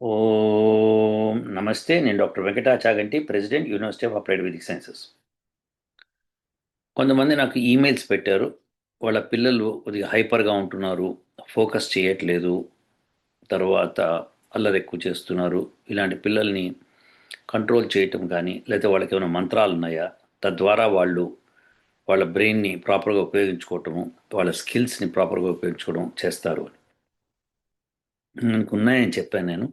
ఓం నమస్తే నేను doctor Venkatachaganti president university of applied Vedic sciences. కొంతమంది నాకు ఈమెయిల్స్ పెట్టారు. వాళ్ళ పిల్లలు కొద్దిగా హైపర్గా ఉంటున్నారు ఫోకస్ చేయట్లేదు తర్వాత అల్లరి ఎక్కువ చేస్తున్నారు. ఇలాంటి పిల్లల్ని కంట్రోల్ చేయటం కానీ లేకపోతే వాళ్ళకి ఏమైనా మంత్రాలు ఉన్నాయా? తద్వారా వాళ్ళు వాళ్ళ బ్రెయిన్ని ప్రాపర్గా ఉపయోగించుకోవటము వాళ్ళ స్కిల్స్ని ప్రాపర్గా ఉపయోగించుకోవడం చేస్తారు అని. ఉన్నాయని చెప్పాను నేను.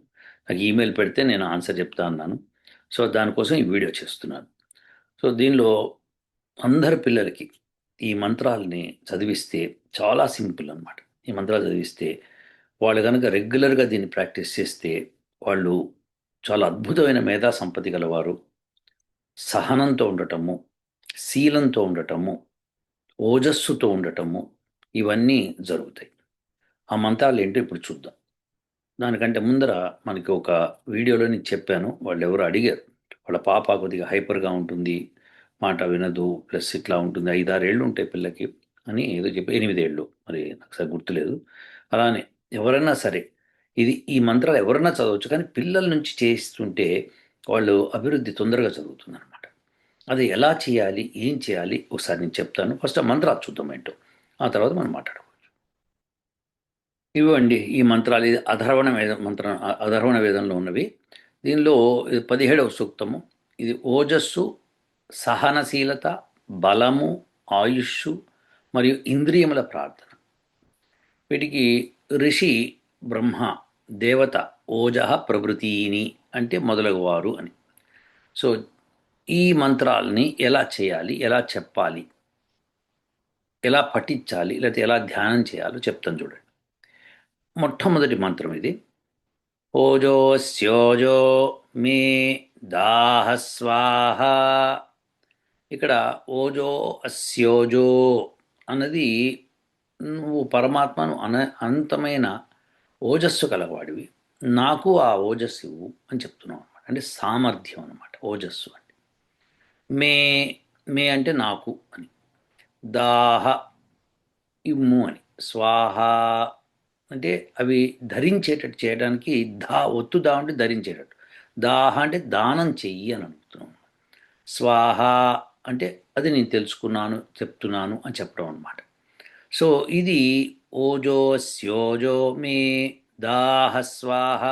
నాకు ఈమెయిల్ పెడితే నేను ఆన్సర్ చెప్తా అన్నాను. సో దానికోసం ఈ వీడియో చేస్తున్నాను. సో దీనిలో అందరి పిల్లలకి ఈ మంత్రాలని చదివిస్తే చాలా సింపుల్ అనమాట ఈ మంత్రాలు చదివిస్తే వాళ్ళు కనుక రెగ్యులర్గా దీన్ని ప్రాక్టీస్ చేస్తే వాళ్ళు చాలా అద్భుతమైన మేధా సంపత్తి గలవారు. సహనంతో ఉండటము శీలంతో ఉండటము ఓజస్సుతో ఉండటము ఇవన్నీ జరుగుతాయి. ఆ మంత్రాలు ఏంటో ఇప్పుడు చూద్దాం. దానికంటే ముందర మనకి ఒక వీడియోలో నేను చెప్పాను. వాళ్ళు ఎవరు అడిగారు. వాళ్ళ పాప కొద్దిగా హైపర్గా ఉంటుంది. మాట వినదు. ప్లస్ ఇట్లా ఉంటుంది. ఐదారేళ్ళు ఉంటాయి పిల్లకి అని ఏదో చెప్పి ఎనిమిదేళ్ళు. మరి నాకు సరే గుర్తులేదు. అలానే ఎవరైనా సరే ఇది ఈ మంత్రాలు ఎవరైనా చదవచ్చు. కానీ పిల్లల నుంచి చేస్తుంటే వాళ్ళు అభివృద్ధి తొందరగా చదువుతుంది అనమాట అది ఎలా చేయాలి? ఏం చేయాలి? ఒకసారి నేను చెప్తాను. ఫస్ట్ ఆ మంత్రాలు చూద్దాం ఏంటో. ఆ తర్వాత మనం మాట్లాడదాం. ఇవ్వండి ఈ మంత్రాలు. ఇది అధర్వణ వేద మంత్ర అధర్వణ వేదంలో ఉన్నవి. దీనిలో ఇది పదిహేడవ సూక్తము. ఇది ఓజస్సు సహనశీలత బలము ఆయుష్షు మరియు ఇంద్రియముల ప్రార్థన. వీటికి ఋషి బ్రహ్మ దేవత ఓజ ప్రభృతిని అంటే మొదలగువారు అని. సో ఈ మంత్రాలని ఎలా చేయాలి ఎలా చెప్పాలి ఎలా పఠించాలి లేకపోతే ఎలా ధ్యానం చేయాలో చెప్తాను చూడండి. మొట్టమొదటి మంత్రం ఇది. ఓజో స్యోజో మే దాహ స్వాహ ఇక్కడ ఓజో అస్యోజో అన్నది నువ్వు పరమాత్మను అన అనంతమైన ఓజస్సు కలవాడివి. నాకు ఆ ఓజస్సు ఇవ్వు అని చెప్తున్నావు అనమాట అంటే సామర్థ్యం అనమాట ఓజస్సు అంటే. మే మే అంటే నాకు అని. దాహ ఇమ్ము అని. స్వాహ అంటే అవి ధరించేటట్టు చేయడానికి దా ఒత్తు దా అంటే ధరించేటట్టు. దాహ అంటే దానం చెయ్యి అని అడుగుతున్నాం స్వాహ అంటే అది నేను తెలుసుకున్నాను చెప్తున్నాను అని చెప్పడం అనమాట సో ఇది ఓజో స్యోజో మే దాహ స్వాహ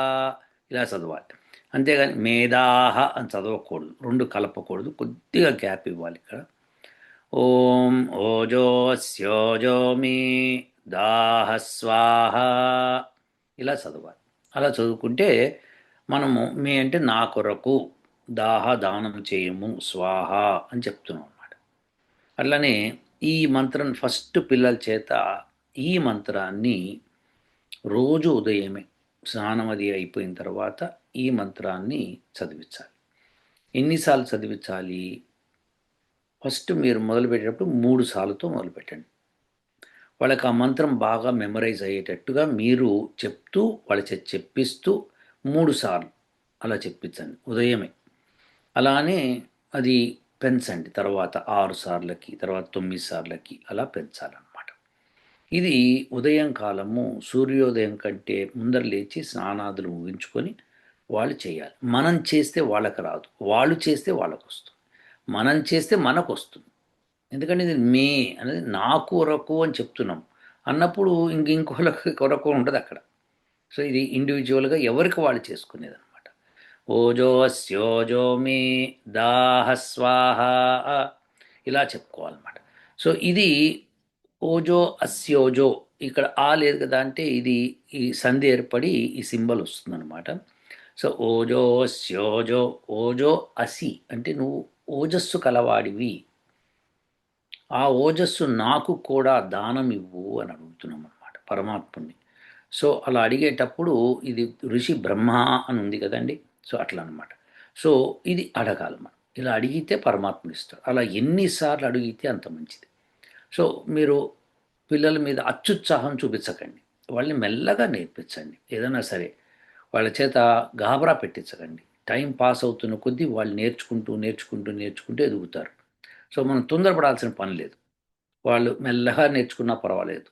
ఇలా చదవాలి. అంతేగాని మేధాహ అని చదవకూడదు. రెండు కలపకూడదు. కొద్దిగా గ్యాప్ ఇవ్వాలి ఇక్కడ. ఓం ఓజో స్యోజో మే దాహ స్వాహ. ఇలా చదవాలి. అలా చదువుకుంటే మనము మే అంటే నా కొరకు దాహ దానం చేయము స్వాహ అని చెప్తున్నాం అన్నమాట. అట్లనే ఈ మంత్రం ఫస్ట్ పిల్లల చేత ఈ మంత్రాన్ని రోజు ఉదయమే స్నానం అది అయిపోయిన తర్వాత ఈ మంత్రాన్ని చదివించాలి. ఎన్నిసార్లు చదివించాలి? ఫస్ట్ మీరు మొదలుపెట్టేటప్పుడు మూడు సార్లతో మొదలుపెట్టండి. వాళ్ళకి ఆ మంత్రం బాగా మెమరైజ్ అయ్యేటట్టుగా మీరు చెప్తూ వాళ్ళ చెప్పిస్తూ మూడు సార్లు అలా చెప్పించండి. ఉదయమే. అలానే అది పెంచండి. తర్వాత ఆరు సార్లకి తర్వాత తొమ్మిది సార్లకి అలా పెంచాలన్నమాట. ఇది ఉదయం కాలము సూర్యోదయం కంటే ముందర లేచి స్నానాదులు ముగించుకొని వాళ్ళు చేయాలి. మనం చేస్తే వాళ్ళకి రాదు. వాళ్ళు చేస్తే వాళ్ళకు వస్తుంది మనం చేస్తే మనకు వస్తుంది ఎందుకంటే ఇది మే అనేది నా కొరకు అని చెప్తున్నాం. అన్నప్పుడు ఇంక ఇంకోళ్ళకి కొరకు ఉంటుంది అక్కడ. సో ఇది ఇండివిజువల్గా ఎవరికి వాళ్ళు చేసుకునేది అనమాట ఓజో స్యోజో మే దాహ స్వాహ ఇలా చెప్పుకోవాలన్నమాట. సో ఇది ఓజో అస్యోజో ఇక్కడ ఆ లేదు కదా అంటే ఇది ఈ సంధి ఏర్పడి ఈ సింబల్ వస్తుందన్నమాట. సో ఓజో స్యోజో ఓజో అసి అంటే నువ్వు ఓజస్సు కలవాడివి. ఆ ఓజస్సు నాకు కూడా దానం ఇవ్వు అని అడుగుతున్నాం అనమాట పరమాత్ముని సో అలా అడిగేటప్పుడు ఇది ఋషి బ్రహ్మ అని ఉంది కదండి. సో అట్లా అనమాట సో ఇది అడగాలి మనం. ఇలా అడిగితే పరమాత్ముడు ఇస్తాడు. అలా ఎన్నిసార్లు అడిగితే అంత మంచిది. సో మీరు పిల్లల మీద అత్యుత్సాహం చూపించకండి. వాళ్ళని మెల్లగా నేర్పించండి. ఏదైనా సరే వాళ్ళ చేత గాబరా పెట్టించకండి. టైం పాస్ అవుతున్న కొద్దీ వాళ్ళు నేర్చుకుంటూ నేర్చుకుంటూ నేర్చుకుంటూ ఎదుగుతారు. సో మనం తొందరపడాల్సిన పని లేదు. వాళ్ళు మెల్లగా నేర్చుకున్నా పర్వాలేదు.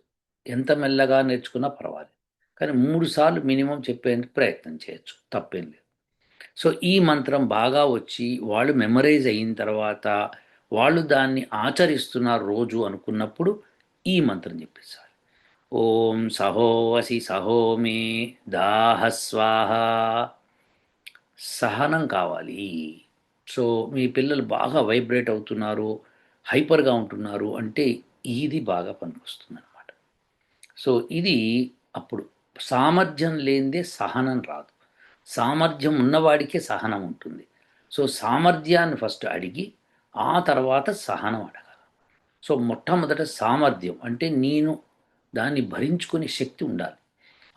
ఎంత మెల్లగా నేర్చుకున్నా పర్వాలేదు. కానీ మూడు సార్లు మినిమం చెప్పేందుకు ప్రయత్నం చేయొచ్చు. తప్పేం లేదు. సో ఈ మంత్రం బాగా వచ్చి వాళ్ళు మెమరైజ్ అయిన తర్వాత వాళ్ళు దాన్ని ఆచరిస్తున్నారు రోజు అనుకున్నప్పుడు ఈ మంత్రం చెప్పేసారు ఓం సహోవసి సహోమే దాహ స్వాహ. సహనం కావాలి. సో మీ పిల్లలు బాగా వైబ్రేట్ అవుతున్నారు హైపర్గా ఉంటున్నారు అంటే ఇది బాగా పనికొస్తుంది అనమాట సో ఇది అప్పుడు సామర్థ్యం లేనిదే సహనం రాదు. సామర్థ్యం ఉన్నవాడికే సహనం ఉంటుంది. సో సామర్థ్యాన్ని ఫస్ట్ అడిగి ఆ తర్వాత సహనం అడగాలి. సో మొట్టమొదట సామర్థ్యం అంటే నేను దాన్ని భరించుకునే శక్తి ఉండాలి.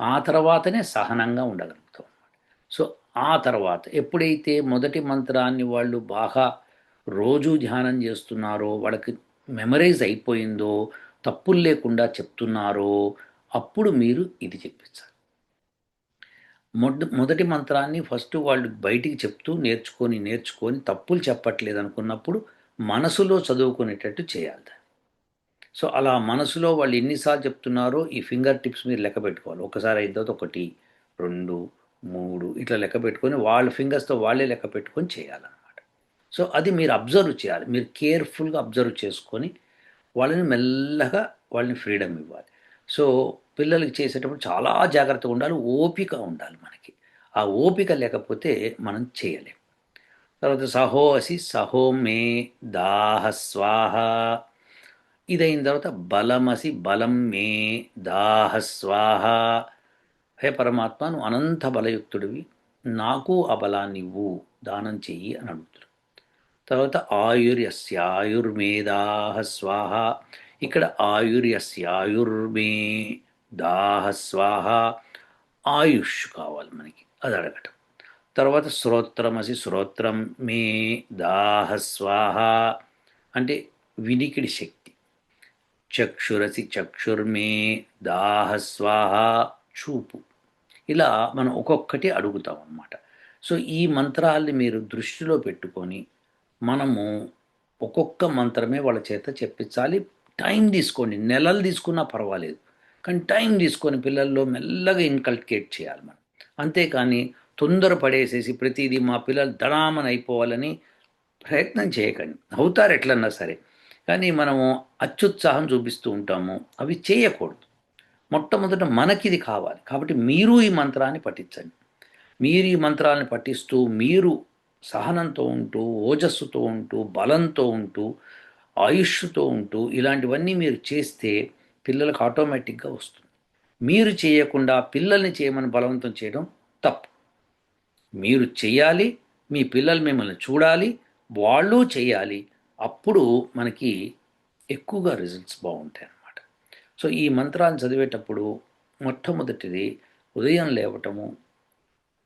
ఆ తర్వాతనే సహనంగా ఉండగలను. సో ఆ తర్వాత ఎప్పుడైతే మొదటి మంత్రాన్ని వాళ్ళు బాగా రోజు ధ్యానం చేస్తున్నారో వాళ్ళకి మెమరైజ్ అయిపోయిందో తప్పులు లేకుండా చెప్తున్నారో అప్పుడు మీరు ఇది చెప్పించాలి. మొద మొదటి మంత్రాన్ని ఫస్ట్ వాళ్ళు బయటికి చెప్తూ నేర్చుకొని నేర్చుకొని తప్పులు చెప్పట్లేదు అనుకున్నప్పుడు మనసులో చదువుకునేటట్టు చేయాలి దాన్ని. సో అలా మనసులో వాళ్ళు ఎన్నిసార్లు చెప్తున్నారో ఈ ఫింగర్ టిప్స్ మీరు లెక్క పెట్టుకోవాలి. ఒకసారి అయిన తర్వాత ఒకటి రెండు మూడు ఇట్లా లెక్క పెట్టుకొని వాళ్ళ ఫింగర్స్తో వాళ్ళే లెక్క పెట్టుకొని చేయాలన్నమాట. సో అది మీరు అబ్జర్వ్ చేయాలి. మీరు కేర్ఫుల్గా అబ్జర్వ్ చేసుకొని వాళ్ళని మెల్లగా వాళ్ళని ఫ్రీడమ్ ఇవ్వాలి. సో పిల్లలకి చేసేటప్పుడు చాలా జాగ్రత్తగా ఉండాలి. ఓపిక ఉండాలి మనకి. ఆ ఓపిక లేకపోతే మనం చేయలేం. తర్వాత సహోసి సహో మే దాహ స్వాహ. ఇదైన తర్వాత బలమసి బలం మే దాహ స్వాహ. హే పరమాత్మ నువ్వు అనంత బలయుక్తుడివి. నాకు ఆ బలాన్ని ఇవ్వు దానం చెయ్యి అని అడుగుతాడు. తర్వాత ఆయుర్యస్యాయుర్మేదాహ స్వాహ. ఇక్కడ ఆయుర్యస్యాయుర్మే దాహ స్వాహ. ఆయుష్ కావాలి మనకి అది అడగటం. తర్వాత శ్రోత్రమసి శ్రోత్రం మే దాహ స్వాహ. అంటే వినికిడి శక్తి. చక్షురసి చక్షుర్మే దాహ స్వాహ. చూపు. ఇలా మనం ఒక్కొక్కటి అడుగుతాం అన్నమాట. సో ఈ మంత్రాల్ని మీరు దృష్టిలో పెట్టుకొని మనము ఒక్కొక్క మంత్రమే వాళ్ళ చేత చెప్పించాలి. టైం తీసుకోండి. నెలలు తీసుకున్నా పర్వాలేదు. కానీ టైం తీసుకొని పిల్లల్లో మెల్లగా ఇన్కల్కేట్ చేయాలి మనం. అంతేకాని తొందర పడేసేసి ప్రతిదీ మా పిల్లలు దడామని అయిపోవాలని ప్రయత్నం చేయకండి. అవుతారు ఎట్లన్నా సరే. కానీ మనము అత్యుత్సాహం చూపిస్తూ ఉంటాము. అవి చేయకూడదు. మొట్టమొదట మనకిది కావాలి. కాబట్టి మీరు ఈ మంత్రాన్ని పఠించండి. మీరు ఈ మంత్రాన్ని పఠిస్తూ మీరు సహనంతో ఉంటూ ఓజస్సుతో ఉంటూ బలంతో ఉంటూ ఆయుష్తో ఉంటూ ఇలాంటివన్నీ మీరు చేస్తే పిల్లలకు ఆటోమేటిక్గా వస్తుంది. మీరు చేయకుండా పిల్లల్ని చేయమని బలవంతం చేయడం తప్పు. మీరు చేయాలి మీ పిల్లలు మిమ్మల్ని చూడాలి వాళ్ళు చేయాలి. అప్పుడు మనకి ఎక్కువగా రిజల్ట్స్ బాగుంటాయి. సో ఈ మంత్రాన్ని చదివేటప్పుడు మొట్టమొదటిది ఉదయం లేవటము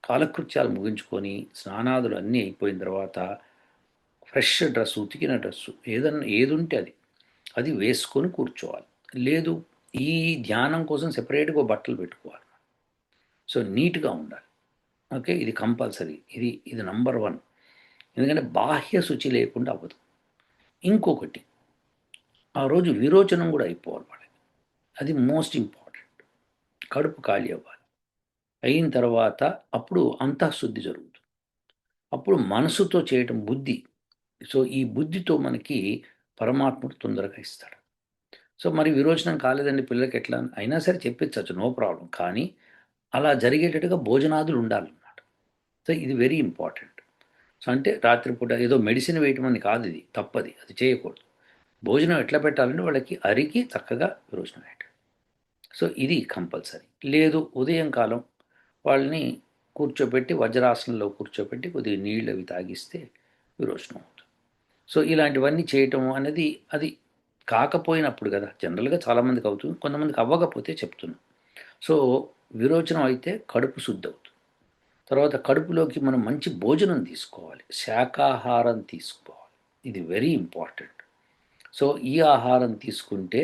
కాలకృత్యాలు ముగించుకొని స్నానాదులు అన్నీ అయిపోయిన తర్వాత ఫ్రెష్ డ్రెస్ ఉతికిన డ్రెస్సు ఏదన్నా ఏదుంటే అది అది వేసుకొని కూర్చోవాలి. లేదు ఈ ధ్యానం కోసం సెపరేట్గా బట్టలు పెట్టుకోవాలి. సో నీట్గా ఉండాలి. ఓకే? ఇది కంపల్సరీ. ఇది ఇది నంబర్ వన్. ఎందుకంటే బాహ్య శుచి లేకుండా అవ్వదు. ఇంకొకటి ఆ రోజు విరోచనం కూడా అయిపోవాలి అది మోస్ట్ ఇంపార్టెంట్. కడుపు ఖాళీ అవ్వాలి. అయిన తర్వాత అప్పుడు అంతఃశుద్ధి జరుగుతుంది. అప్పుడు మనసుతో చేయటం బుద్ధి. సో ఈ బుద్ధితో మనకి పరమాత్ముడు తొందరగా ఇస్తాడు. సో మరి విరోచనం కాలేదండి పిల్లలకి ఎట్లా అయినా సరే చెప్పించవచ్చు నో ప్రాబ్లం. కానీ అలా జరిగేటట్టుగా భోజనాదులు ఉండాలన్నమాట. సో ఇది వెరీ ఇంపార్టెంట్. సో అంటే రాత్రిపూట ఏదో మెడిసిన్ వేయటం అని కాదు ఇది తప్పది. అది చేయకూడదు. భోజనం ఎట్లా పెట్టాలంటే వాళ్ళకి అరికి చక్కగా విరోచనం వేయటం సో ఇది కంపల్సరీ. లేదు ఉదయం కాలం వాళ్ళని కూర్చోబెట్టి వజ్రాసనంలో కూర్చోబెట్టి కొద్దిగా నీళ్ళు అవి తాగిస్తే విరోచనం అవుతుంది. సో ఇలాంటివన్నీ చేయటం అనేది అది కాకపోయినప్పుడు కదా జనరల్గా చాలామందికి అవుతుంది కొంతమందికి అవ్వకపోతే చెప్తున్నాం. సో విరోచనం అయితే కడుపు శుద్ధి అవుతుంది తర్వాత కడుపులోకి మనం మంచి భోజనం తీసుకోవాలి శాకాహారం తీసుకోవాలి. ఇది వెరీ ఇంపార్టెంట్. సో ఈ ఆహారం తీసుకుంటే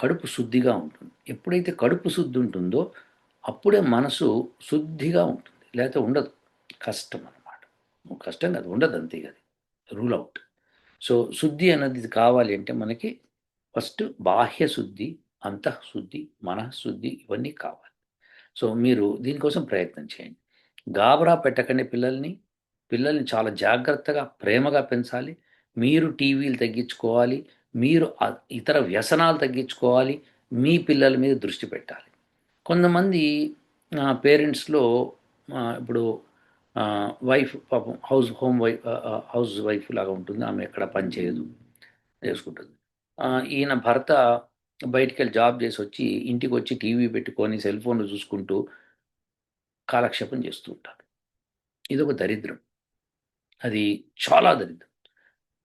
కడుపు శుద్ధిగా ఉంటుంది. ఎప్పుడైతే కడుపు శుద్ధి ఉంటుందో అప్పుడే మనసు శుద్ధిగా ఉంటుంది. లేకపోతే ఉండదు. కష్టం అన్నమాట. కష్టం కాదు ఉండదు అంతే అది. Rule out. సో శుద్ధి అన్నది కావాలి అంటే మనకి ఫస్ట్ బాహ్య శుద్ధి అంతఃశుద్ధి మనఃశుద్ధి ఇవన్నీ కావాలి. సో మీరు దీనికోసం ప్రయత్నం చేయండి. గాబరా పెట్టకండి పిల్లల్ని. పిల్లల్ని చాలా జాగ్రత్తగా ప్రేమగా పెంచాలి. మీరు టీవీలు తగ్గించుకోవాలి. మీరు ఇతర వ్యసనాలు తగ్గించుకోవాలి మీ పిల్లల మీద దృష్టి పెట్టాలి. కొంతమంది పేరెంట్స్లో ఇప్పుడు వైఫ్ పాపం house home wife house wife లాగా ఉంటుంది ఆమె ఎక్కడ పని చేయదు చేసుకుంటుంది. ఈయన భర్త బయటికి వెళ్ళి జాబ్ చేసి వచ్చి ఇంటికి వచ్చి టీవీ పెట్టుకొని సెల్ ఫోన్లు చూసుకుంటూ కాలక్షేపం చేస్తూ ఉంటారు ఇది ఒక దరిద్రం. అది చాలా దరిద్రం.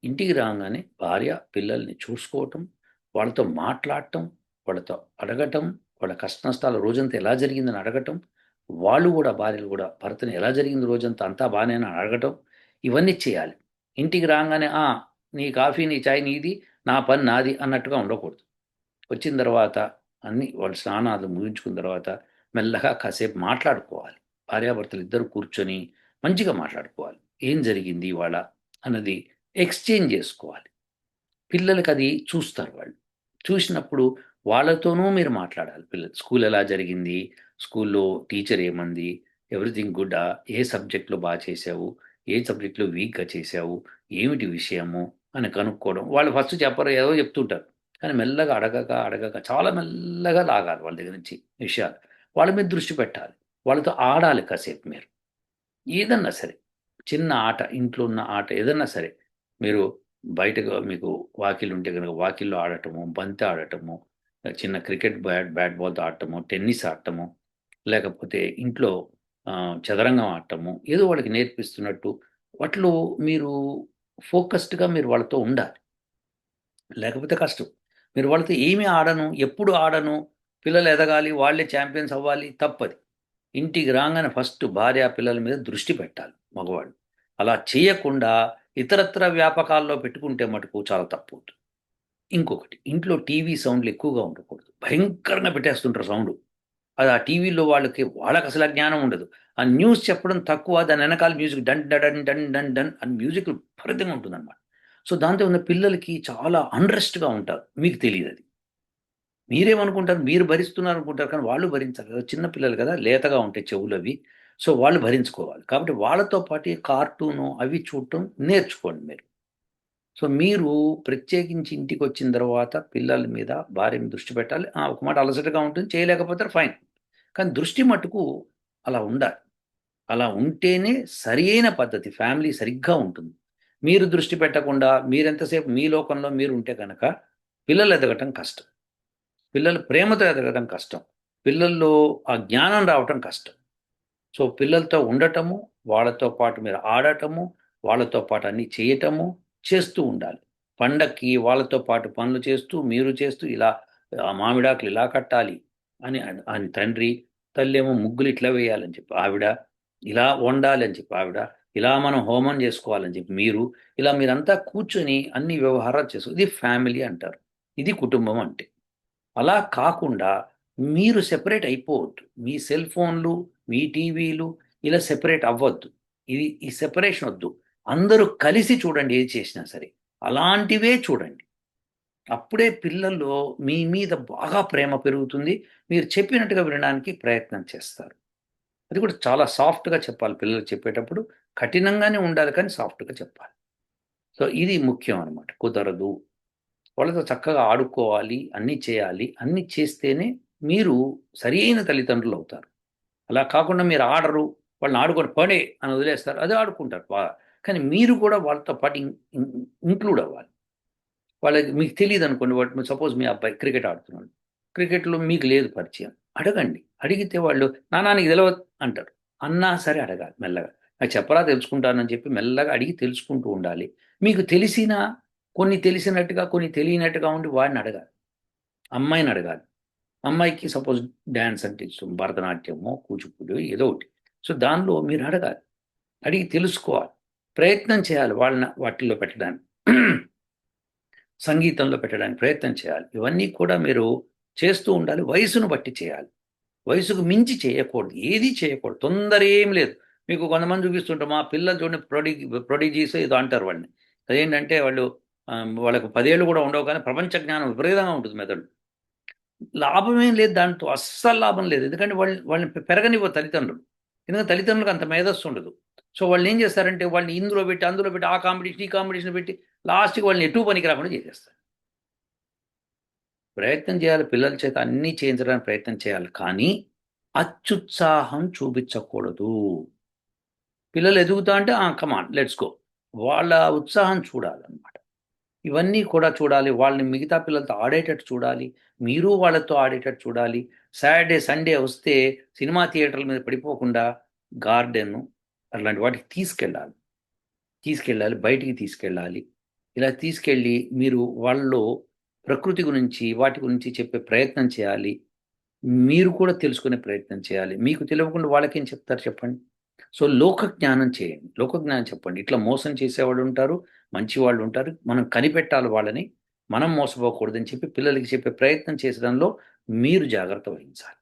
ఇంటికి రాగానే భార్య పిల్లల్ని చూసుకోవటం వాళ్ళతో మాట్లాడటం వాళ్ళతో అడగటం వాళ్ళ కష్ట నష్టాలు రోజంతా ఎలా జరిగిందని అడగటం వాళ్ళు కూడా భార్యలు కూడా భర్తని ఎలా జరిగింది రోజంతా అంతా బాగానే అని అడగటం ఇవన్నీ చేయాలి. ఇంటికి రాగానే "ఆ, నీ కాఫీ నీ చాయ్ నీది నా పని నాది అన్నట్టుగా ఉండకూడదు. వచ్చిన తర్వాత అన్ని వాళ్ళ స్నానాలు ముగించుకున్న తర్వాత మెల్లగా కాసేపు మాట్లాడుకోవాలి. భార్యాభర్తలు ఇద్దరు కూర్చొని మంచిగా మాట్లాడుకోవాలి. ఏం జరిగింది ఇవాళ? అన్నది ఎక్స్చేంజ్ చేసుకోవాలి. పిల్లలకి అది చూస్తారు వాళ్ళు. చూసినప్పుడు వాళ్ళతోనూ మీరు మాట్లాడాలి. పిల్లలు స్కూల్ ఎలా జరిగింది? స్కూల్లో టీచర్ ఏమంది? ఎవ్రీథింగ్ గుడ్ ఏ సబ్జెక్ట్లో బాగా చేసావు ఏ సబ్జెక్ట్లో వీక్గా చేసావు ఏమిటి విషయము? అని కనుక్కోవడం. వాళ్ళు ఫస్ట్ చెప్పరు ఏదో చెప్తుంటారు. కానీ మెల్లగా అడగక అడగక చాలా మెల్లగా లాగాలి వాళ్ళ దగ్గర నుంచి విషయాలు. వాళ్ళ మీద దృష్టి పెట్టాలి. వాళ్ళతో ఆడాలి కాసేపు మీరు. ఏదన్నా సరే. చిన్న ఆట ఇంట్లో ఉన్న ఆట ఏదన్నా సరే. మీరు బయటకు మీకు వాకిల్ ఉంటే కనుక వాకిల్లో ఆడటము బంతి ఆడటము చిన్న క్రికెట్ బ్యాట్ బ్యాట్ బాల్తో ఆడటము టెన్నిస్ ఆడటము లేకపోతే ఇంట్లో చదరంగం ఆడటము ఏదో వాళ్ళకి నేర్పిస్తున్నట్టు వాటిలో మీరు ఫోకస్డ్గా మీరు వాళ్ళతో ఉండాలి. లేకపోతే కష్టం. మీరు వాళ్ళతో ఏమి ఆడను ఎప్పుడు ఆడను పిల్లలు ఎదగాలి వాళ్ళే ఛాంపియన్స్ అవ్వాలి తప్పది. ఇంటికి రాగానే ఫస్ట్ భార్య పిల్లల మీద దృష్టి పెట్టాలి మగవాళ్ళు. అలా చేయకుండా ఇతరత్ర వ్యాపకాల్లో పెట్టుకుంటే మటుకు చాలా తప్పు అవుతుంది ఇంకొకటి ఇంట్లో టీవీ సౌండ్లు ఎక్కువగా ఉండకూడదు. భయంకరంగా పెట్టేస్తుంటారు సౌండ్. అది ఆ టీవీలో వాళ్ళకి వాళ్ళకి అసలు ఆ జ్ఞానం ఉండదు. ఆ న్యూస్ చెప్పడం తక్కువ దాని వెనకాల మ్యూజిక్ డన్ డన్ డన్ డన్ డన్ అని మ్యూజిక్ భరితంగా ఉంటుంది అనమాట సో దాంతో ఉన్న పిల్లలకి చాలా అన్రెస్ట్గా ఉంటారు. మీకు తెలియదు అది. మీరేమనుకుంటారు? మీరు భరిస్తున్నారు అనుకుంటారు కానీ వాళ్ళు భరించాలి కదా చిన్న పిల్లలు కదా లేతగా ఉంటాయి చెవులు అవి సో వాళ్ళు భరించుకోవాలి. కాబట్టి వాళ్ళతో పాటు కార్టూను అవి చూడటం నేర్చుకోండి మీరు. సో మీరు ప్రత్యేకించి ఇంటికి వచ్చిన తర్వాత పిల్లల మీద భార్య దృష్టి పెట్టాలి. ఆ, ఒక మాట అలసటగా ఉంటుంది చేయలేకపోతే ఫైన్ కానీ దృష్టి మటుకు అలా ఉండాలి. అలా ఉంటేనే సరి అయిన పద్ధతి ఫ్యామిలీ సరిగ్గా ఉంటుంది. మీరు దృష్టి పెట్టకుండా మీరెంతసేపు మీ లోకంలో మీరు ఉంటే కనుక పిల్లలు ఎదగటం కష్టం. పిల్లలు ప్రేమతో ఎదగటం కష్టం. పిల్లల్లో ఆ జ్ఞానం రావటం కష్టం. సో పిల్లలతో ఉండటము వాళ్ళతో పాటు మీరు ఆడటము వాళ్ళతో పాటు అన్ని చేయటము చేస్తూ ఉండాలి. పండక్కి వాళ్ళతో పాటు పనులు చేస్తూ మీరు చేస్తూ ఇలా మామిడాకులు ఇలా కట్టాలి అని అని తండ్రి తల్లి ఏమో ముగ్గులు ఇట్లా వేయాలని చెప్పి ఆవిడ ఇలా వండాలి అని చెప్పి ఆవిడ ఇలా మనం హోమం చేసుకోవాలని చెప్పి మీరు ఇలా మీరంతా కూర్చొని అన్ని వ్యవహారాలు చేసుకో ఇది ఫ్యామిలీ అంటారు. ఇది కుటుంబం అంటే. అలా కాకుండా మీరు సెపరేట్ అయిపోవద్దు. మీ సెల్ ఫోన్లు మీ టీవీలు ఇలా సెపరేట్ అవ్వద్దు. ఇది ఈ సెపరేషన్ వద్దు. అందరూ కలిసి చూడండి ఏది చేసినా సరే. అలాంటివే చూడండి. అప్పుడే పిల్లల్లో మీ మీద బాగా ప్రేమ పెరుగుతుంది. మీరు చెప్పినట్టుగా వినడానికి ప్రయత్నం చేస్తారు. అది కూడా చాలా సాఫ్ట్గా చెప్పాలి పిల్లలు చెప్పేటప్పుడు. కఠినంగానే ఉండాలి కానీ సాఫ్ట్గా చెప్పాలి. సో ఇది ముఖ్యం అనమాట కుదరదు. వాళ్ళతో చక్కగా ఆడుకోవాలి అన్నీ చేయాలి. అన్నీ చేస్తేనే మీరు సరి అయిన తల్లిదండ్రులు అవుతారు. అలా కాకుండా మీరు ఆడరు వాళ్ళని ఆడుకొని పడే అని వదిలేస్తారు. అదే ఆడుకుంటారు. బాగా కానీ మీరు కూడా వాళ్ళతో పాటు ఇంక్లూడ్ అవ్వాలి. వాళ్ళకి మీకు తెలియదు అనుకోండి వాటి సపోజ్ మీ అబ్బాయి క్రికెట్ ఆడుతున్నాడు. క్రికెట్లో మీకు లేదు పరిచయం. అడగండి. అడిగితే వాళ్ళు నానానికి తెలియదు అంటారు. అన్నా సరే అడగాలి మెల్లగా. నాకు చెప్పరా తెలుసుకుంటానని చెప్పి మెల్లగా అడిగి తెలుసుకుంటూ ఉండాలి. మీకు తెలిసినా కొన్ని తెలిసినట్టుగా కొన్ని తెలియనట్టుగా ఉండి వాడిని అడగాలి. అమ్మాయిని అడగాలి. అమ్మాయికి సపోజ్ డ్యాన్స్ అంటే ఇష్టం భరతనాట్యమో కూచిపూడి ఏదో ఒకటి. సో దానిలో మీరు అడగాలి. అడిగి తెలుసుకోవాలి. ప్రయత్నం చేయాలి వాళ్ళని వాటిల్లో పెట్టడానికి. సంగీతంలో పెట్టడానికి ప్రయత్నం చేయాలి. ఇవన్నీ కూడా మీరు చేస్తూ ఉండాలి. వయసును బట్టి చేయాలి. వయసుకు మించి చేయకూడదు. ఏది చేయకూడదు. తొందర ఏం లేదు. మీకు కొంతమంది చూపిస్తుంటారు మా పిల్లలు చూడండి ప్రొడి ప్రొడిజీస్ ఏదో అంటారు వాళ్ళని. అదేంటంటే వాళ్ళు వాళ్ళకు పదేళ్ళు కూడా ఉండవు కానీ ప్రపంచ జ్ఞానం విపరీతంగా ఉంటుంది మెదడు లాభమేం లేదు దాంతో అస్సలు లాభం లేదు. ఎందుకంటే వాళ్ళు వాళ్ళని పెరగనివ్వ తల్లిదండ్రులు. ఎందుకంటే తల్లిదండ్రులకు అంత మేధస్సు ఉండదు. సో వాళ్ళు ఏం చేస్తారంటే వాళ్ళని ఇందులో పెట్టి అందులో పెట్టి ఆ కాంపిటీషన్ ఈ కాంపిటీషన్ పెట్టి లాస్ట్కి వాళ్ళని ఎటు పనికి రాకుండా చేసేస్తారు. ప్రయత్నం చేయాలి. పిల్లల చేత అన్నీ చేయించడానికి ప్రయత్నం చేయాలి. కానీ అత్యుత్సాహం చూపించకూడదు. పిల్లలు ఎదుగుతా అంటే కమాన్ లెట్స్ గో వాళ్ళ ఉత్సాహం చూడాలన్నమాట. ఇవన్నీ కూడా చూడాలి. వాళ్ళని మిగతా పిల్లలతో ఆడేటట్టు చూడాలి. మీరు వాళ్ళతో ఆడేటట్టు చూడాలి. సాటర్డే సండే వస్తే సినిమా థియేటర్ల మీద పడిపోకుండా గార్డెన్ అట్లాంటి వాటికి తీసుకెళ్ళాలి. తీసుకెళ్ళాలి బయటికి తీసుకెళ్ళాలి. ఇలా తీసుకెళ్ళి మీరు వాళ్ళలో ప్రకృతి గురించి వాటి గురించి చెప్పే ప్రయత్నం చేయాలి. మీరు కూడా తెలుసుకునే ప్రయత్నం చేయాలి. మీకు తెలియకుండా వాళ్ళకేం చెప్తారు చెప్పండి? సో లోక జ్ఞానం చేయండి. లోక జ్ఞానం చెప్పండి. ఇట్లా మోసం చేసేవాళ్ళు ఉంటారు. మంచి వాళ్ళు ఉంటారు. మనం కనిపెట్టాలి వాళ్ళని. మనం మోసపోకూడదని చెప్పి పిల్లలకి చెప్పే ప్రయత్నం చేసడంలో మీరు జాగ్రత్త వహించాలి.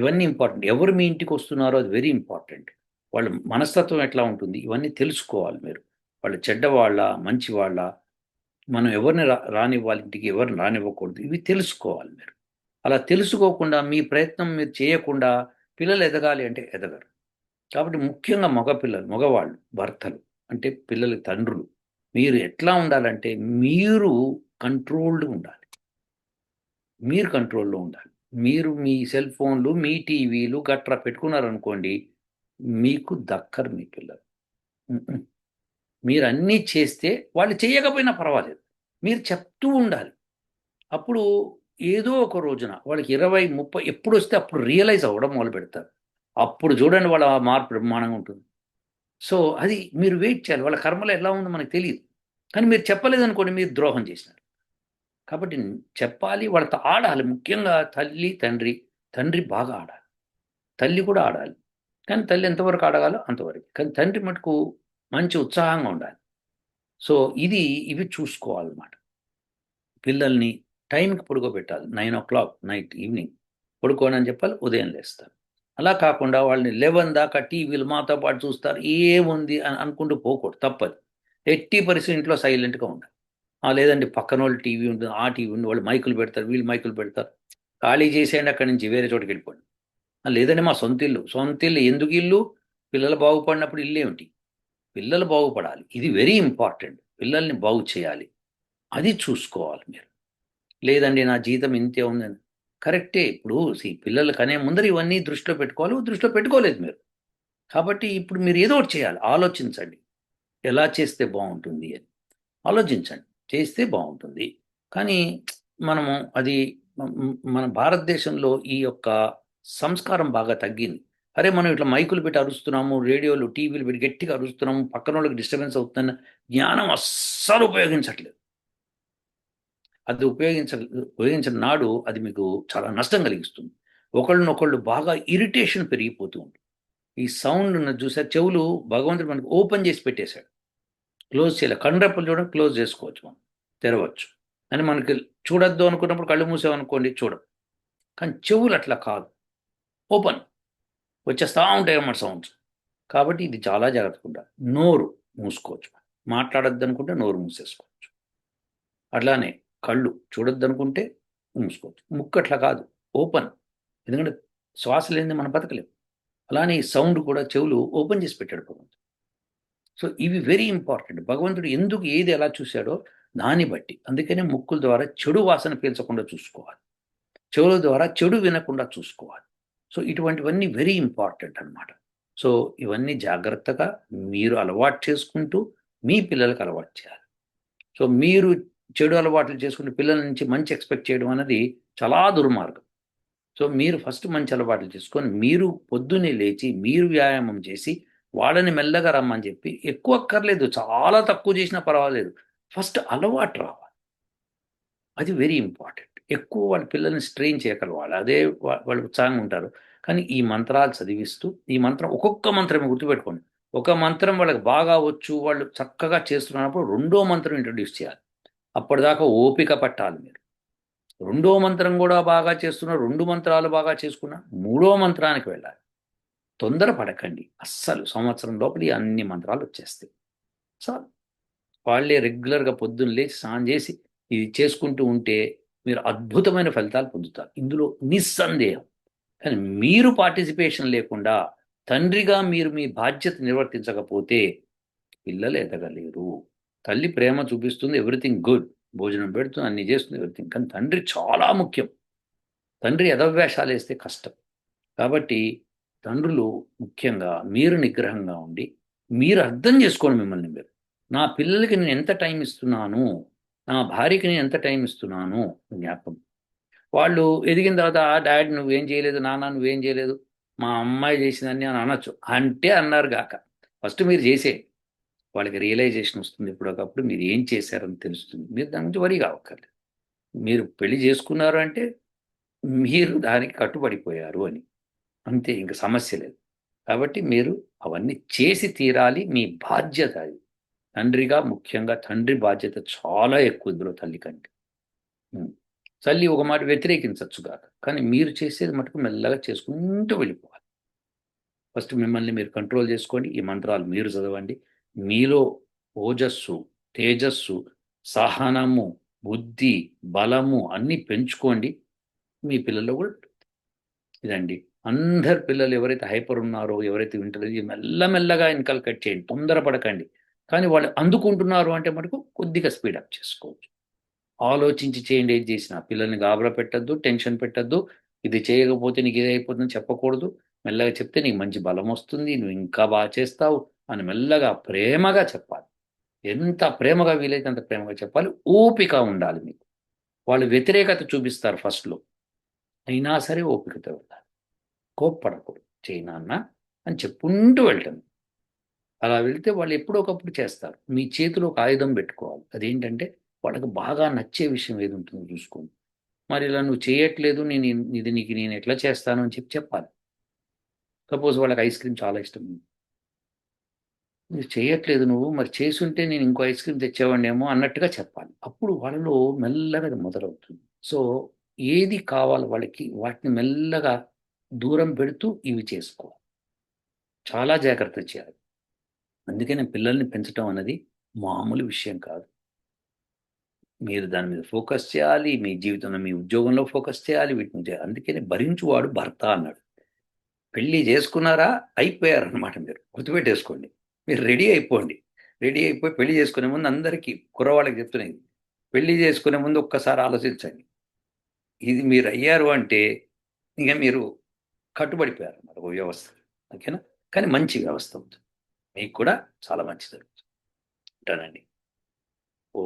ఇవన్నీ ఇంపార్టెంట్ ఎవరు మీ ఇంటికి వస్తున్నారో అది వెరీ ఇంపార్టెంట్ వాళ్ళ మనస్తత్వం ఎట్లా ఉంటుంది? ఇవన్నీ తెలుసుకోవాలి మీరు. వాళ్ళు చెడ్డవాళ్ళ మంచి వాళ్ళ మనం ఎవరిని రా రానివ్వాలి ఇంటికి ఎవరిని రానివ్వకూడదు. ఇవి తెలుసుకోవాలి మీరు. అలా తెలుసుకోకుండా మీ ప్రయత్నం మీరు చేయకుండా పిల్లలు ఎదగాలి అంటే ఎదగరు. కాబట్టి ముఖ్యంగా మగపిల్లలు మగవాళ్ళు భర్తలు అంటే పిల్లల తండ్రులు మీరు ఎట్లా ఉండాలంటే మీరు కంట్రోల్డ్ ఉండాలి. మీరు కంట్రోల్లో ఉండాలి. మీరు మీ సెల్ ఫోన్లు మీ టీవీలు గట్రా పెట్టుకున్నారనుకోండి మీకు దక్కరు మీ పిల్లలు. మీరు అన్నీ చేస్తే వాళ్ళు చేయకపోయినా పర్వాలేదు. మీరు చెప్తూ ఉండాలి. అప్పుడు ఏదో ఒక రోజున వాళ్ళకి ఇరవై ముప్పై ఎప్పుడు వస్తే అప్పుడు రియలైజ్ అవ్వడం మొదలు పెడతారు. అప్పుడు చూడండి వాళ్ళ మార్పు బ్రహ్మాండంగా ఉంటుంది. సో అది మీరు వెయిట్ చేయాలి. వాళ్ళ కర్మలో ఎలా ఉందో మనకు తెలియదు కానీ మీరు చెప్పలేదనుకోండి మీరు ద్రోహం చేసినారు. కాబట్టి చెప్పాలి వాళ్ళతో ఆడాలి. ముఖ్యంగా తల్లి తండ్రి తండ్రి బాగా ఆడాలి. తల్లి కూడా ఆడాలి. కానీ తల్లి ఎంతవరకు ఆడగాలో అంతవరకు. కానీ తండ్రి మటుకు మంచి ఉత్సాహంగా ఉండాలి. సో ఇది ఇవి చూసుకోవాలన్నమాట. పిల్లల్ని టైంకి పడుకోబెట్టాలి. Nine o'clock night evening. పడుకోనని చెప్పాలి ఉదయం లేస్తారు. అలా కాకుండా వాళ్ళని లెవెన్ దాకా టీవీలు మాతో పాటు చూస్తారు. ఏముంది అని అనుకుంటూ పోకూడదు తప్పదు. ఎట్టి పరిస్థితి ఇంట్లో సైలెంట్గా ఉండాలి. ఆ, లేదండి పక్కన వాళ్ళు టీవీ ఉంటుంది ఆ టీవీ ఉంది వాళ్ళు మైకులు పెడతారు వీళ్ళు మైకులు పెడతారు. ఖాళీ చేసేయండి అక్కడి నుంచి వేరే చోటుకి వెళ్ళిపోండి. లేదండి మా సొంత ఇల్లు సొంత ఇల్లు ఎందుకు ఇల్లు? పిల్లలు బాగుపడినప్పుడు ఇల్లు ఏమిటి? పిల్లలు బాగుపడాలి. ఇది వెరీ ఇంపార్టెంట్ పిల్లల్ని బాగు చేయాలి. అది చూసుకోవాలి మీరు. లేదండి నా జీతం ఇంతే ఉందని. కరెక్టే ఇప్పుడు ఈ పిల్లలు కనే ముందర ఇవన్నీ దృష్టిలో పెట్టుకోవాలి దృష్టిలో పెట్టుకోలేదు మీరు. కాబట్టి ఇప్పుడు మీరు ఏదో ఒకటి చేయాలి ఆలోచించండి. ఎలా చేస్తే బాగుంటుంది అని. ఆలోచించండి. చేస్తే బాగుంటుంది. కానీ మనము అది మన భారతదేశంలో ఈ యొక్క సంస్కారం బాగా తగ్గింది. అరే మనం ఇట్లా మైకులు పెట్టి అరుస్తున్నాము రేడియోలు టీవీలు పెట్టి గట్టిగా అరుస్తున్నాము పక్కన వాళ్ళకి డిస్టర్బెన్స్ అవుతున్న జ్ఞానం అస్సలు ఉపయోగించట్లేదు. అది ఉపయోగించ ఉపయోగించిన నాడు అది మీకు చాలా నష్టం కలిగిస్తుంది. ఒకళ్ళనొకళ్ళు బాగా ఇరిటేషన్ పెరిగిపోతూ ఉంటుంది. ఈ సౌండ్ చూసే చెవులు భగవంతుడు మనకు ఓపెన్ చేసి పెట్టేశాడు. క్లోజ్ చేయలేదు కండ్రెప్పలు చూడడం క్లోజ్ చేసుకోవచ్చు మనం. తెరవచ్చు. అని మనకి చూడొద్దు అనుకున్నప్పుడు కళ్ళు మూసామనుకోండి చూడం కానీ చెవులు అట్లా కాదు. ఓపెన్. వచ్చేస్తూ ఉంటాయి అన్నమాట సౌండ్స్. కాబట్టి ఇది చాలా జాగ్రత్తగా నోరు మూసుకోవచ్చు. మాట్లాడొద్దు అనుకుంటే నోరు మూసేసుకోవచ్చు. అట్లానే కళ్ళు చూడొద్దు అనుకుంటే మూసుకోవచ్చు. ముక్కు అట్లా కాదు. ఓపెన్. ఎందుకంటే శ్వాస లేనిది మనం బతకలేము. అలానే ఈ సౌండ్ కూడా చెవులు ఓపెన్ చేసి పెట్టాడు భగవంతుడు. సో ఇవి వెరీ ఇంపార్టెంట్. భగవంతుడు ఎందుకు ఏది ఎలా చూశాడో దాన్ని బట్టి. అందుకనే ముక్కుల ద్వారా చెడు వాసన పీల్చకుండా చూసుకోవాలి. చెవుల ద్వారా చెడు వినకుండా చూసుకోవాలి. సో ఇటువంటివన్నీ వెరీ ఇంపార్టెంట్ అన్నమాట. సో ఇవన్నీ జాగ్రత్తగా మీరు అలవాటు చేసుకుంటూ మీ పిల్లలకు అలవాటు చేయాలి. సో మీరు చెడు అలవాట్లు చేసుకుని పిల్లల నుంచి మంచి ఎక్స్పెక్ట్ చేయడం అనేది చాలా దుర్మార్గం. సో మీరు ఫస్ట్ మంచి అలవాట్లు చేసుకొని మీరు పొద్దున్నే లేచి మీరు వ్యాయామం చేసి వాళ్ళని మెల్లగా రమ్మని చెప్పి ఎక్కువ అక్కర్లేదు చాలా తక్కువ చేసినా పర్వాలేదు. ఫస్ట్ అలవాటు రావాలి. అది వెరీ ఇంపార్టెంట్ ఎక్కువ వాళ్ళ పిల్లల్ని స్ట్రెయిన్ చేయగలవాలి అదే వాళ్ళు ఉత్సాహంగా ఉంటారు. కానీ ఈ మంత్రాలు చదివిస్తూ ఈ మంత్రం ఒక్కొక్క మంత్రమే గుర్తుపెట్టుకోండి. ఒక మంత్రం వాళ్ళకి బాగా వచ్చు వాళ్ళు చక్కగా చేస్తున్నప్పుడు రెండో మంత్రం ఇంట్రడ్యూస్ చేయాలి. అప్పటిదాకా ఓపిక పట్టాలి మీరు. రెండో మంత్రం కూడా బాగా చేస్తున్నారు రెండు మంత్రాలు బాగా చేసుకున్నా మూడో మంత్రానికి వెళ్ళాలి. తొందర పడకండి అస్సలు సంవత్సరం లోపల ఈ అన్ని మంత్రాలు వచ్చేస్తాయి. చాలు వాళ్ళే రెగ్యులర్గా పొద్దున్న లేచి స్నానం చేసి ఇది చేసుకుంటూ ఉంటే మీరు అద్భుతమైన ఫలితాలు పొందుతారు. ఇందులో నిస్సందేహం. కానీ మీరు పార్టిసిపేషన్ లేకుండా తండ్రిగా మీరు మీ బాధ్యత నిర్వర్తించకపోతే పిల్లలు ఎదగలేరు. తల్లి ప్రేమ చూపిస్తుంది ఎవ్రీథింగ్ గుడ్. భోజనం పెడుతుంది అన్ని చేస్తుంది ఎవ్రీథింగ్. కానీ తండ్రి చాలా ముఖ్యం. తండ్రి ఎదవేషాలు వేస్తే కష్టం. కాబట్టి తండ్రులు ముఖ్యంగా మీరు నిగ్రహంగా ఉండి మీరు అర్థం చేసుకోండి మిమ్మల్ని మీరు నా పిల్లలకి నేను ఎంత టైం ఇస్తున్నాను నా భార్యకి నేను ఎంత టైం ఇస్తున్నాను జ్ఞాపకం. వాళ్ళు ఎదిగిన తర్వాత "ఆ, డాడీ నువ్వేం చేయలేదు నాన్న నువ్వేం చేయలేదు మా అమ్మాయి చేసిందని అని అనొచ్చు. అంటే అన్నారు గాక. ఫస్ట్ మీరు చేసే వాళ్ళకి రియలైజేషన్ వస్తుంది ఇప్పుడు ఒకప్పుడు మీరు ఏం చేశారని తెలుస్తుంది. మీరు దాని నుంచి వరి కావక్కర్లేదు. మీరు పెళ్ళి చేసుకున్నారు అంటే మీరు దానికి కట్టుబడిపోయారు అని. అంతే ఇంక సమస్య లేదు. కాబట్టి మీరు అవన్నీ చేసి తీరాలి. మీ బాధ్యత అది. తండ్రిగా ముఖ్యంగా తండ్రి బాధ్యత చాలా ఎక్కువ ఇందులో తల్లి కంటే. తల్లి ఒక మాట వ్యతిరేకించవచ్చు కాక. కానీ మీరు చేసేది మటుకు మెల్లగా చేసుకుంటూ వెళ్ళిపోవాలి. ఫస్ట్ మిమ్మల్ని మీరు కంట్రోల్ చేసుకోండి. ఈ మంత్రాలు మీరు చదవండి. మీలో ఓజస్సు తేజస్సు సహనము బుద్ధి బలము అన్నీ పెంచుకోండి. మీ పిల్లల్లో కూడా ఇదండి. అందరు పిల్లలు ఎవరైతే హైపర్ ఉన్నారో ఎవరైతే వింటలేదో ఇది మెల్లమెల్లగా ఇన్కల్కట్ చేయండి. తొందరపడకండి. కానీ వాళ్ళు అందుకుంటున్నారు అంటే మటుకు కొద్దిగా స్పీడప్ చేసుకోవచ్చు. ఆలోచించి చేయండి ఏది చేసినా. పిల్లల్ని గాబరా పెట్టద్దు టెన్షన్ పెట్టద్దు. ఇది చేయకపోతే నీకు ఇది అయిపోతుందని చెప్పకూడదు. మెల్లగా చెప్తే నీకు మంచి బలం వస్తుంది నువ్వు ఇంకా బాగా చేస్తావు అని మెల్లగా ప్రేమగా చెప్పాలి. ఎంత ప్రేమగా వీలైతే అంత ప్రేమగా చెప్పాలి. ఓపిక ఉండాలి మీకు. వాళ్ళు వ్యతిరేకత చూపిస్తారు ఫస్ట్లో. అయినా సరే ఓపికతో వెళ్ళాలి కోప్పడకూడదు చేయనా అన్న అని చెప్పుకుంటూ వెళ్ళటం అలా వెళ్తే వాళ్ళు ఎప్పుడో ఒకప్పుడు చేస్తారు. మీ చేతిలో ఒక ఆయుధం పెట్టుకోవాలి. అదేంటంటే వాళ్ళకి బాగా నచ్చే విషయం ఏది ఉంటుందో చూసుకోండి. మరి ఇలా నువ్వు చేయట్లేదు నేను ఇది నీకు నేను ఎట్లా చేస్తాను అని చెప్పి చెప్పాలి. సపోజ్ వాళ్ళకి ఐస్ క్రీమ్ చాలా ఇష్టం నువ్వు చేయట్లేదు నువ్వు మరి చేసుంటే నేను ఇంకో ఐస్ క్రీమ్ తెచ్చేవాడినేమో అన్నట్టుగా చెప్పాలి. అప్పుడు వాళ్ళలో మెల్లగా అది మొదలవుతుంది. సో ఏది కావాలి వాళ్ళకి వాటిని మెల్లగా దూరం పెడుతూ ఇవి చేసుకోవాలి చాలా జాగ్రత్త చేయాలి. అందుకనే పిల్లల్ని పెంచడం అనేది మామూలు విషయం కాదు. మీరు దాని మీద ఫోకస్ చేయాలి మీ జీవితంలో మీ ఉద్యోగంలో ఫోకస్ చేయాలి వీటిని చేయాలి అందుకనే భరించువాడు భర్త అన్నాడు. పెళ్ళి చేసుకున్నారా? అయిపోయారనమాట మీరు. గుర్తుపెట్టేసుకోండి. మీరు రెడీ అయిపోండి. రెడీ అయిపోయి పెళ్ళి చేసుకునే ముందు అందరికీ కుర్రవాళ్ళకి చెప్తున్నాయి పెళ్ళి చేసుకునే ముందు ఒక్కసారి ఆలోచించండి. ఇది మీరు అయ్యారు అంటే ఇంకా మీరు కట్టుబడిపోయారు అన్నమాట ఒక వ్యవస్థ. ఓకేనా? కానీ మంచి వ్యవస్థ అవుతుంది మీకు కూడా చాలా మంచి జరుగుతుంది. ఉంటానండి. ఓ